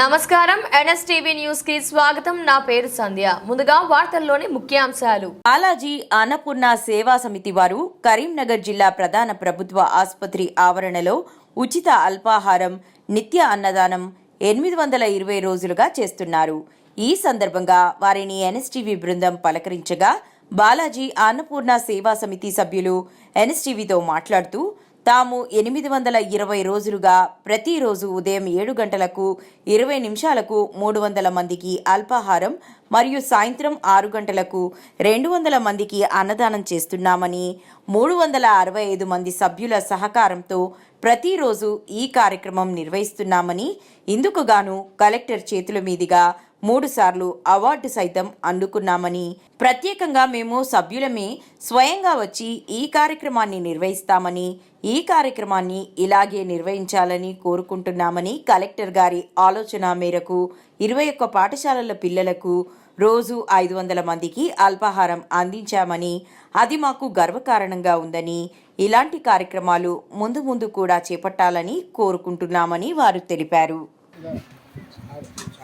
నమస్కారం. ఎన్ఎస్టీవీ న్యూస్కి స్వాగతం. నా పేరు సంధ్య. ముందుగా వార్తల్లోని ముఖ్యాంశాలు. బాలాజీ అన్నపూర్ణ సేవా సమితి వారు కరీంనగర్ జిల్లా ప్రధాన ప్రభుత్వ ఆసుపత్రి ఆవరణలో ఉచిత అల్పాహారం నిత్య అన్నదానం ఎనిమిది వందల ఇరవై రోజులుగా చేస్తున్నారు. ఈ సందర్భంగా వారిని ఎన్ఎస్టీవీ బృందం పలకరించగా బాలాజీ అన్నపూర్ణ సేవా సమితి సభ్యులు ఎన్ఎస్టీవీతో మాట్లాడుతూ తాము ఎనిమిది వందల ఇరవై రోజులుగా ప్రతిరోజు ఉదయం ఏడు గంటలకు ఇరవై నిమిషాలకు మూడు వందల మందికి అల్పాహారం మరియు సాయంత్రం ఆరు గంటలకు రెండు వందల మందికి అన్నదానం చేస్తున్నామని మూడు వందల అరవై ఐదు మంది సభ్యుల సహకారంతో ప్రతిరోజు ఈ కార్యక్రమం నిర్వహిస్తున్నామని ఇందుకుగాను కలెక్టర్ చేతుల మీదుగా మూడుసార్లు అవార్డు సైతం అందుకున్నామని. ప్రత్యేకంగా మేము సభ్యులమే స్వయంగా వచ్చి ఈ కార్యక్రమాన్ని నిర్వహిస్తామని ఈ కార్యక్రమాన్ని ఇలాగే నిర్వహించాలని కోరుకుంటున్నామని కలెక్టర్ గారి ఆలోచన మేరకు ఇరవై ఒక్క పాఠశాలల పిల్లలకు రోజు ఐదు వందల మందికి అల్పాహారం అందించామని అది మాకు గర్వకారణంగా ఉందని ఇలాంటి కార్యక్రమాలు ముందు ముందు కూడా చేపట్టాలని కోరుకుంటున్నామని వారు తెలిపారు.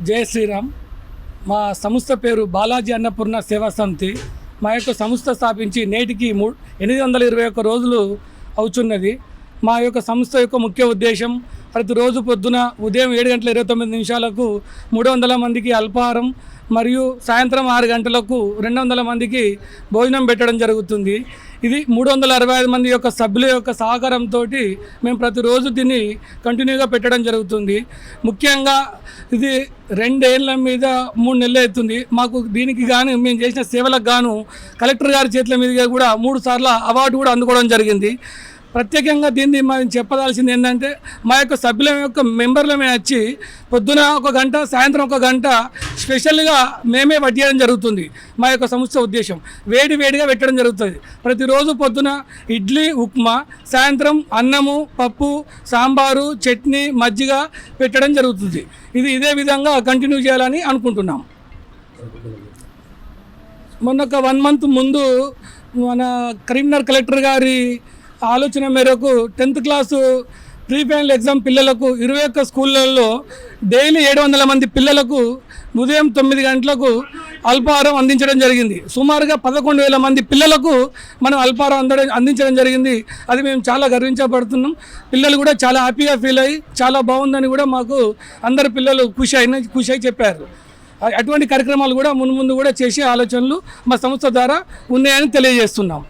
జయ శ్రీరామ్. మా సంస్థ పేరు బాలాజీ అన్నపూర్ణ సేవా సమితి. మా యొక్క సంస్థ స్థాపించి నేటికి మూ ఎనిమిది వందల ఇరవై ఒక్క రోజులు అవుతున్నది మా యొక్క సంస్థ యొక్క ముఖ్య ఉద్దేశం ప్రతిరోజు పొద్దున ఉదయం ఏడు గంటల ఇరవై తొమ్మిది నిమిషాలకు మూడు వందల మందికి అల్పాహారం మరియు సాయంత్రం ఆరు గంటలకు రెండు వందల మందికి భోజనం పెట్టడం జరుగుతుంది. ఇది మూడు వందల అరవై ఐదు మంది యొక్క సభ్యుల యొక్క సహకారంతో మేము ప్రతిరోజు దీన్ని కంటిన్యూగా పెట్టడం జరుగుతుంది. ముఖ్యంగా ఇది రెండేళ్ళ మీద మూడు నెలలు అవుతుంది. మాకు దీనికి గాను మేము చేసిన సేవలకు గాను కలెక్టర్ గారి చేతుల మీదుగా కూడా మూడు సార్లు అవార్డు కూడా అందుకోవడం జరిగింది. ప్రత్యేకంగా దీన్ని మనం చెప్పదాల్సింది ఏంటంటే మా యొక్క సభ్యుల యొక్క మెంబర్లమే వచ్చి పొద్దున ఒక గంట సాయంత్రం ఒక గంట స్పెషల్గా మేమే వడ్డీయడం జరుగుతుంది. మా యొక్క సంస్థ ఉద్దేశం. వేడి వేడిగా పెట్టడం జరుగుతుంది. ప్రతిరోజు పొద్దున ఇడ్లీ ఉప్మా సాయంత్రం అన్నము పప్పు సాంబారు చట్నీ మజ్జిగ పెట్టడం జరుగుతుంది. ఇది ఇదే విధంగా కంటిన్యూ చేయాలని అనుకుంటున్నాం. మొన్న ఒక వన్ మంత్ ముందు మన కరీంనగర్ కలెక్టర్ గారి ఆలోచన మేరకు tenth class pre final exam పిల్లలకు ఇరవై ఒక్క స్కూళ్ళల్లో డైలీ ఏడు వందల మంది పిల్లలకు ఉదయం తొమ్మిది గంటలకు అల్పాహారం అందించడం జరిగింది. సుమారుగా పదకొండు వేల మంది పిల్లలకు మనం అల్పాహారం అందడం అందించడం జరిగింది. అది మేము చాలా గర్వించబడుతున్నాం. పిల్లలు కూడా చాలా హ్యాపీగా ఫీల్ అయ్యి చాలా బాగుందని కూడా మాకు అందరు పిల్లలు ఖుషి అయిన ఖుషి అయి చెప్పారు. అటువంటి కార్యక్రమాలు కూడా మున్ముందు కూడా చేసే ఆలోచనలు మా సంస్థ ద్వారా ఉన్నాయని తెలియజేస్తున్నాం.